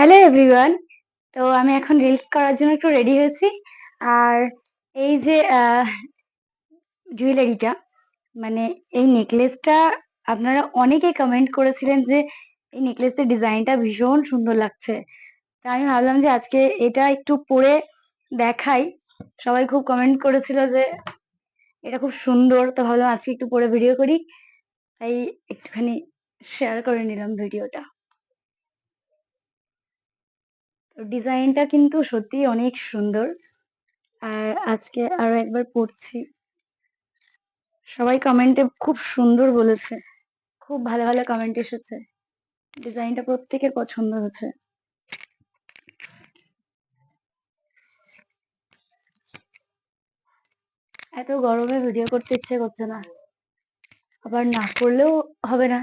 Hello everyone. তো আমি এখন রিলস করার জন্য একটু রেডি হয়েছি। আর এই যে জুয়েলারিটা মানে এই নেকলেসটা আপনারা অনেকেই কমেন্ট করেছিলেন যে এই নেকলেসের ডিজাইনটা ভীষণ সুন্দর লাগছে। তা আমি ভাবলাম যে আজকে এটা একটু পরে দেখাই। সবাই খুব কমেন্ট করেছিল যে এটা খুব সুন্দর। তো ভাবলাম আজকে একটু পরে ভিডিও করি। তাই একটুখানি শেয়ার করে নিলাম ভিডিওটা ডিজাইনটা কিন্তু সত্যি অনেক সুন্দর। আর আজকে আরও একবার পড়ছি। সবাই কমেন্টে খুব সুন্দর বলেছে। খুব ভালো ভালো কমেন্ট এসেছে। ডিজাইনটা প্রত্যেকের পছন্দ হয়েছে এত গরমে ভিডিও করতে ইচ্ছে করছে না। আবার না করলেও হবে না।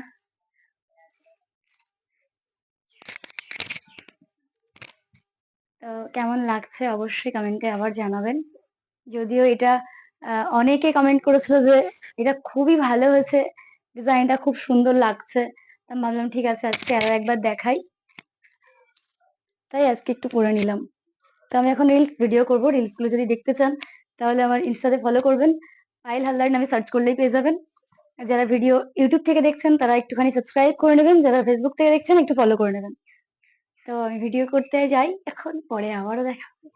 তো কেমন লাগছে অবশ্যই কমেন্টে আবার জানাবেন। যদিও এটা অনেকে কমেন্ট করেছিল যে এটা খুবই ভালো হয়েছে ডিজাইনটা খুব সুন্দর লাগছে। আমি ভাবলাম ঠিক আছে, আজকে আরও একবার দেখাই। তাই আজকে একটু করে নিলাম। তো আমি এখন রিলস ভিডিও করব। রিলসগুলো যদি দেখতে চান, তাহলে আমার ইনস্টাতে ফলো করবেন। পাইল হালদার নামে সার্চ করলেই পেয়ে যাবেন। যারা ভিডিও ইউটিউব থেকে দেখছেন, তারা একটুখানি সাবস্ক্রাইব করে নেবেন। যারা ফেসবুক থেকে দেখছেন, একটু ফলো করে নেবেন। তো আমি ভিডিও করতে যাই এখন পরে আবারও দেখা হবে।